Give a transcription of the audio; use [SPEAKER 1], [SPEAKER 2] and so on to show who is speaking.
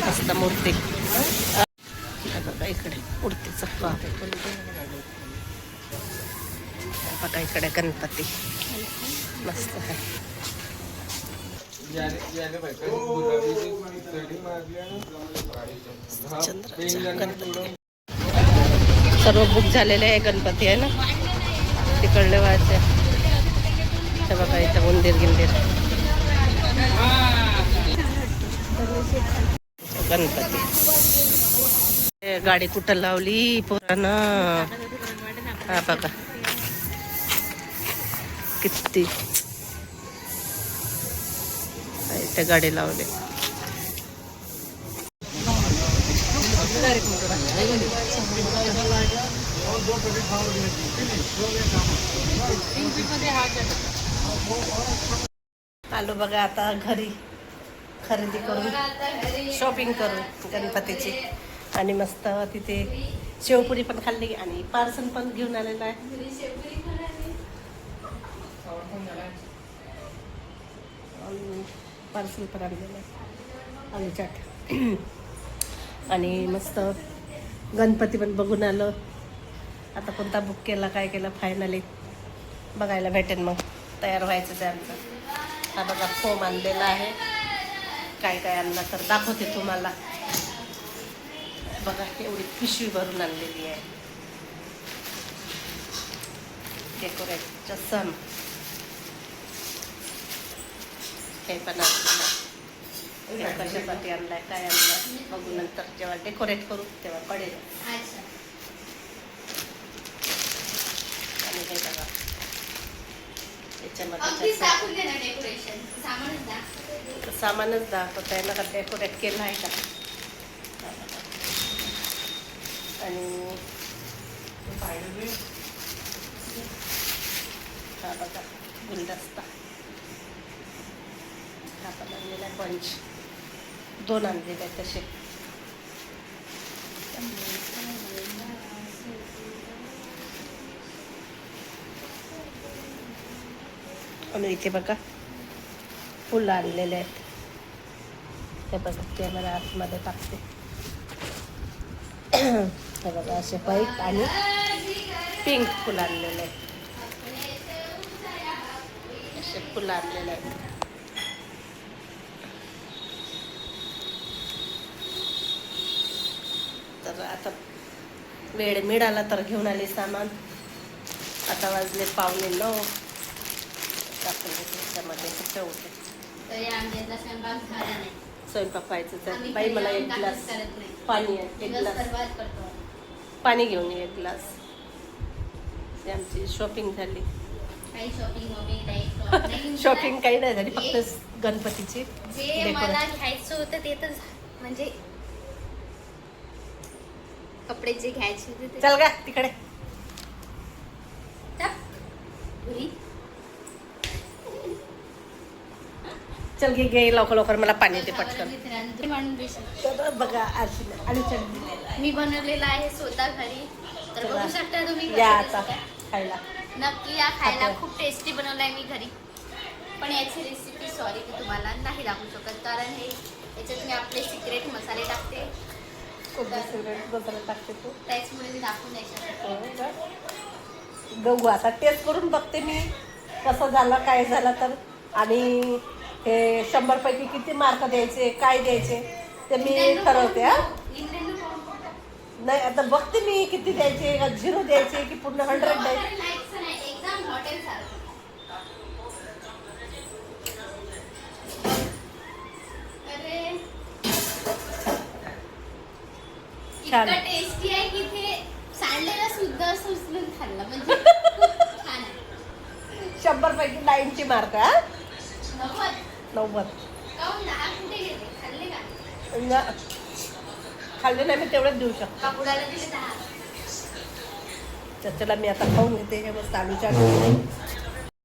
[SPEAKER 1] मस्त मूर्ती बघा इकडे मूर्तीचं बघा इकडे गणपती. मस्त आहे. गणपती. सर्व बुक झालेले आहे गणपती आहे ना? तिकडले व्हायचे बघा इथं उंदीर गिंदिर गणपती. गाडी कुठं लावली? पोरानं. हा बघा. किती. त्या गाडी लावली. आलो बघा आता घरी. खरेदी करून. शॉपिंग करू गणपतीची. आणि मस्त तिथे शेवपुरी पण खाल्ली आणि पार्सल पण घेऊन आलेलं आहे. पार्सल पण आणलेलं आहे. आलू चाट. आणि मस्त गणपती पण बघून आलं. आता कोणता बुक केला काय केलं फायनली बघायला भेटेल मग. तयार व्हायचं ते आमचं हा बघा फोम आणलेला आहे. काय काय आणलं तर दाखवते तुम्हाला. बघा एवढी पिशवी भरून आणलेली आहे. डेकोरेटचा सम हे पण आणलं. कशासाठी आणलाय काय आणलं बघू नंतर. जेव्हा डेकोरेट करू तेव्हा पडेल आणि हे बघा याच्यामध्ये कसं- सामानच दाखवत आहे ना का डेकोरेट केलं आहे का. आणि हा बघा गुलदस्ता. हा पण आणलेला पंच. दोन आणलेले तसे. आणि इथे बघा फुलं आणलेले आहेत. हे बघा कॅमेरा आतमध्ये टाकते. हे बघा असे व्हाईट आणि पिंक फुलं आणलेले आहेत. असे फुलं आणलेले आहेत. तर आता वेळ मिळाला तर घेऊन आले सामान. आता वाजले पावले नऊ. टाकून देते त्याच्यामध्ये ठेवते. स्वयंपाक व्हायचं तर बाई मला एक ग्लास पाणी आहे एक ग्लास पाणी घेऊन ये एक ग्लास. आमची शॉपिंग झाली. शॉपिंग काही नाही झाली फक्त गणपतीची
[SPEAKER 2] जे मला घ्यायचं होतं ते तर म्हणजे कपडे जे घ्यायचे होते
[SPEAKER 1] चल का तिकडे
[SPEAKER 2] जा. घरी.
[SPEAKER 1] चल घे घे लवकर लवकर मला पाणी दे पटकन. बघा आणि आहे.
[SPEAKER 2] मी बनवलेलं आहे स्वतः घरी. तर. बघू शकता तुम्ही
[SPEAKER 1] या आता. खायला.
[SPEAKER 2] नक्की या खायला. खूप टेस्टी बनवलाय मी घरी. पण याची रेसिपी सॉरी की तुम्हाला नाही दाखवू शकत. कारण हे याच्यात मी आपले सिक्रेट मसाले टाकते.
[SPEAKER 1] सिगरेट बदल टाकते तू.
[SPEAKER 2] त्याचमुळे मी दाखवू नाही शकत.
[SPEAKER 1] हो का? बघू आता. टेस्ट करून बघते मी. कसं झालं काय झालं तर. आणि हे शंभर पैकी किती मार्क द्यायचे काय द्यायचे ते मी ठरवते हा. नाही आता बघते मी किती द्यायचे का झिरो द्यायचे की पूर्ण हंड्रेड द्यायचे. छान.
[SPEAKER 2] टेस्टी आहे की ते सांडलेलं सुद्धा खाल्लं म्हणजे
[SPEAKER 1] शंभर पैकी नाईनची मार्क हा.
[SPEAKER 2] नव्वद. खाल्ले
[SPEAKER 1] नाही मी तेवढंच देऊ शकतो. तर चला मी आता खाऊन घेते. हे आलू चाट